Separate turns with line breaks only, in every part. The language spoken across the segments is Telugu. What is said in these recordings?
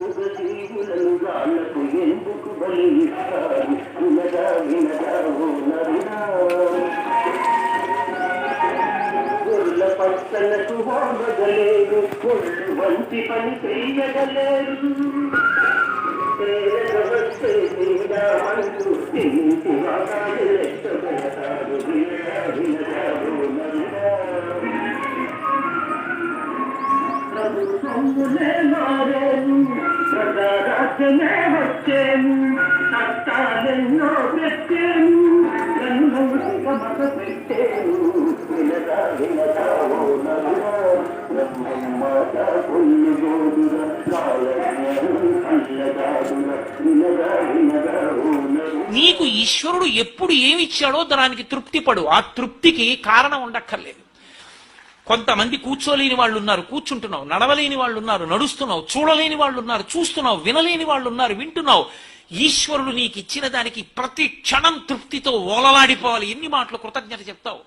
జీవులను గాలకు ఎందుకు బలి ఇస్తారు వినగా వినగా ఓ నరుడా పచ్చలకు వాడగలేరు వంటి పని వస్తే అంటూ తింటి వాడాలి వినగా వినగా ఓ నరుడా ప్రజారాజ్యమే వచ్చేను చట్టాలెన్నో పెట్టేను పెట్టేను ఓ
నీకు ఈశ్వరుడు ఎప్పుడు ఏమిచ్చాడో దానికి తృప్తి పడు ఆ తృప్తికి కారణం ఉండక్కర్లేదు. కొంతమంది కూర్చోలేని వాళ్ళు ఉన్నారు కూర్చుంటున్నావు నడవలేని వాళ్ళు ఉన్నారు నడుస్తున్నావు చూడలేని వాళ్ళు ఉన్నారు చూస్తున్నావు వినలేని వాళ్ళు ఉన్నారు వింటున్నావు. ఈశ్వరుడు నీకు ఇచ్చిన దానికి ప్రతి క్షణం తృప్తితో ఓలలాడిపోవాలి. ఎన్ని మాటలు కృతజ్ఞత చెప్తావు?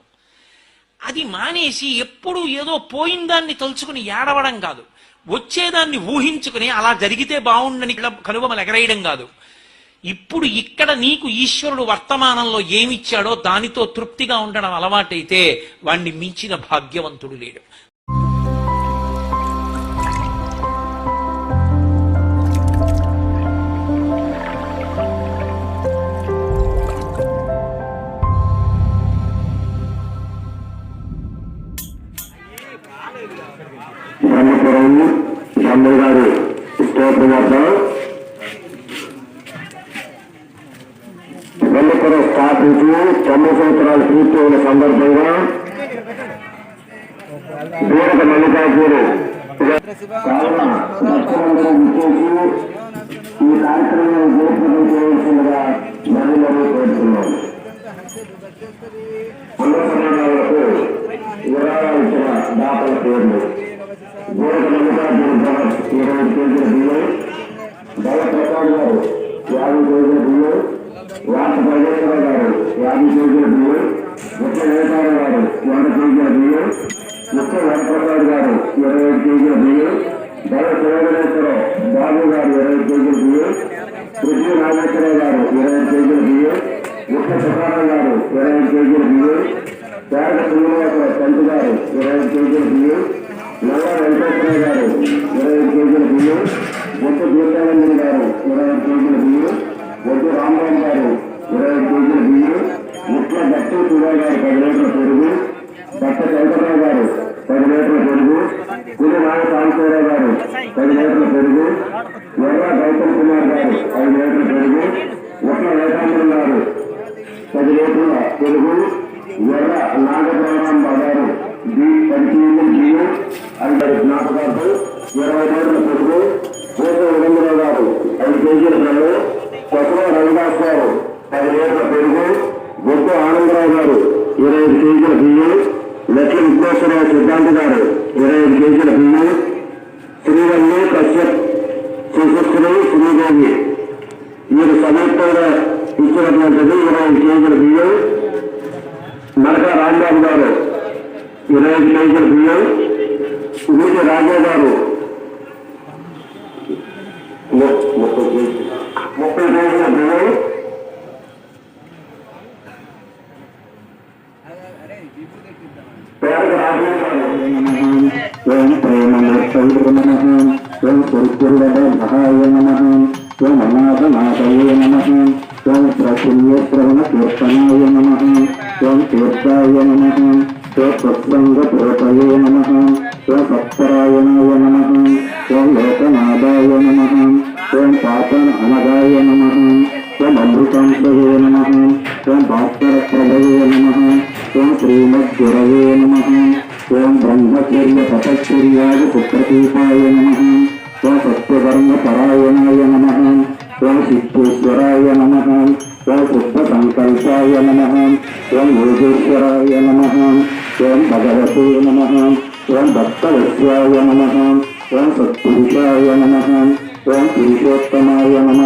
అది మానేసి ఎప్పుడు ఏదో పోయిన దాన్ని తలుచుకుని ఏడవడం కాదు. వచ్చేదాన్ని ఊహించుకుని అలా జరిగితే బాగుండని కనుబొమలు ఎగరేయడం కాదు. ఇప్పుడు ఇక్కడ నీకు ఈశ్వరుడు వర్తమానంలో ఏమిచ్చాడో దానితో తృప్తిగా ఉండడం అలవాటైతే వాణ్ణి మించిన భాగ్యవంతుడు లేడు.
గారు స్తోత్రం వద్ద బ్రహ్మపురం స్థాపించి తొమ్మిది సంవత్సరాలు పూర్తయిన సందర్భంగా బీరక మల్లికార్జును కావున భక్తులందరూ విచ్చేసి ఈ కార్యక్రమం జయప్రదం చేయవలసిందిగా మరీ మరీ కోరుతున్నాం అన్నసమానాలకు విరాళాలు ఇచ్చిన దాతల పేర్లు గోడక మల్లికార్జున భరత్ ఇరవై కేజీల బియ్యం దళప్రసాద్ గారు ముఖ్య వరప్రసాద్ గారు ఇరవై ఐదు కేజీల బియ్యం దళ శివగణేశ్వరరావు బాబు గారు ఇరవై కేజీల బియ్యం పృథ్వీ నాగేశ్వరరావు గారు ఇరవై కేజీల బియ్యం ముఖ్య సుఖారావు గారు ఇరవై కేజీల బియ్యం శారద శ్రీనివాసరావు పంత్ గారు ఇరవై కేజీల బియ్యం నల్ల వెంకటేశ్వరరావు గారు ఇరవై కేజీల బియ్యం బొట్టు గీతానందన్ గారు ఇరవై కేజీల బియ్యం బొట్టు రామరావు గారు ఇరవై కేజీల బియ్యం ముఖ్య దత్తు శివ గారు పది లీటర్ల పెరుగు దత్త శంకరరావు గారు పది లీటర్ల పెరుగు కులి నాగ గారు పది లీటర్ల పెరుగు ఎర్ర గౌతమ్ కుమార్ గారు పది లీటర్ల పెరుగు ముఖ్య వేదాంతం గారు పది లీటర్ల పెరుగు ఎర్ర నాగప్రభాంబ గారు బి పది కేజీల బియ్యం అందరి జ్ఞాపకార్థం ఇరవై లీటర్ల పెరుగు కోట విడంబరావు గారు ఐదు కేజీల పెరుగు కొత్తగా రవిదాస్ గారు పది లీటర్ల పెరుగు బొట్టు ఆనందరావు గారు ఇరవై ఐదు కేజీల బియ్యం లెట్ల విఘ్నేశ్వరరావు సిద్ధాంతి గారు ఇరవై ఐదు కేజీల బియ్యం శ్రీవల్లి కశ్యప్ శ్రీకృష్ణుడు శ్రీదేవి వీరు సంయుక్తంగా ఇచ్చినటువంటిది ఇరవై ఐదు కేజీల బియ్యం ఓం అనాథనాథయే నమ. ఓం ప్రఫుల్య శ్రవణ కీర్తనాయ నమ ఓం తీర్థాయ నమ ఓం సత్సంగపూర్తయే నమ ఓం సత్పరాయణాయ నమ ఓం లోకనాథాయ నమ ఓం పాపన అనగాయ నమ ఓం అమృతాంశయే నమ ఓం భాస్కర ప్రభవే నమ. ఓం శ్రీమద్గురవే నమ. ఓం నమ. పరాయణాయ నమ. ఓం సిద్ధేశ్వరాయ నమ. ఓం శుద్ధ సంకల్పాయ నమ. ఓం యోగేశ్వరాయ నమ. ఓం భగవతే నమ. ఓం భక్తవత్యాయ నమ. ఓం సత్పురుషాయ నమ. ఓం పురుషోత్తమాయ నమ.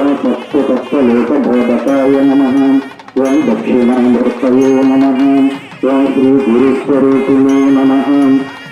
ఓం సత్యతత్వలోకబోధకాయ నమ ఓం దక్షిణామూర్తయే నమ ఓం శ్రీ గురుస్వరూపిణే నమ.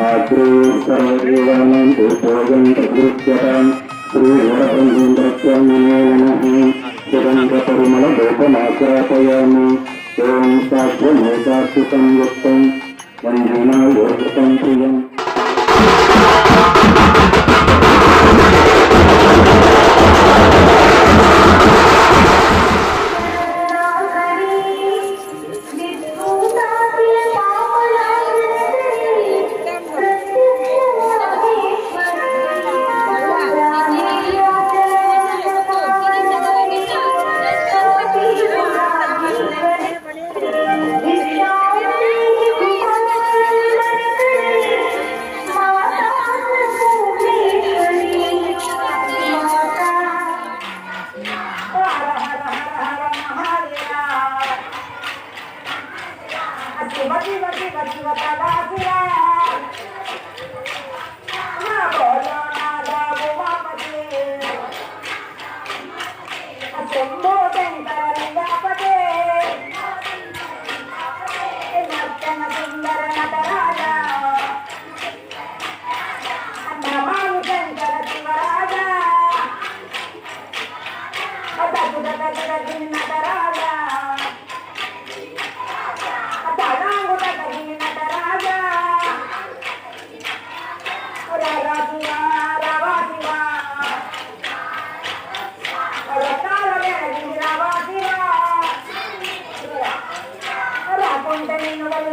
Yang satu, yang satu, yang satu, yang satu, yang satu, yang satu, yang satu, yang satu, yang satu, yang satu, yang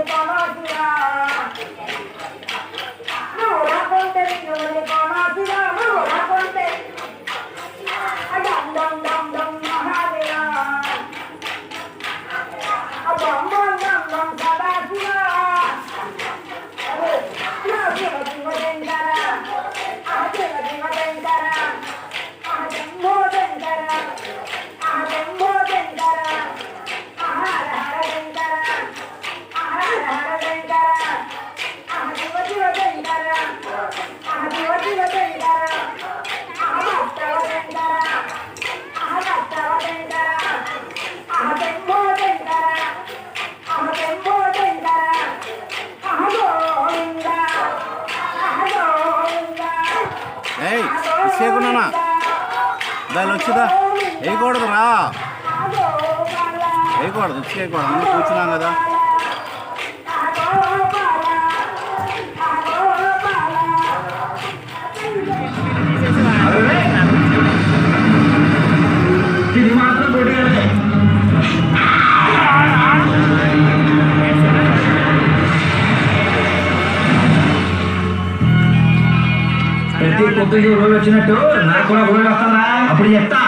বাবা
ఏయ్ ఇచ్చేకున్నానా దాని వచ్చిదా? వేయకూడదు వేయకూడదు ఇచ్చేయకూడదు. అందరూ కూర్చున్నాం కదా.
ముద్దు వచ్చినట్టు నాకు కూడా గోల్డ్ వస్తుందా అప్పుడు చెప్తా.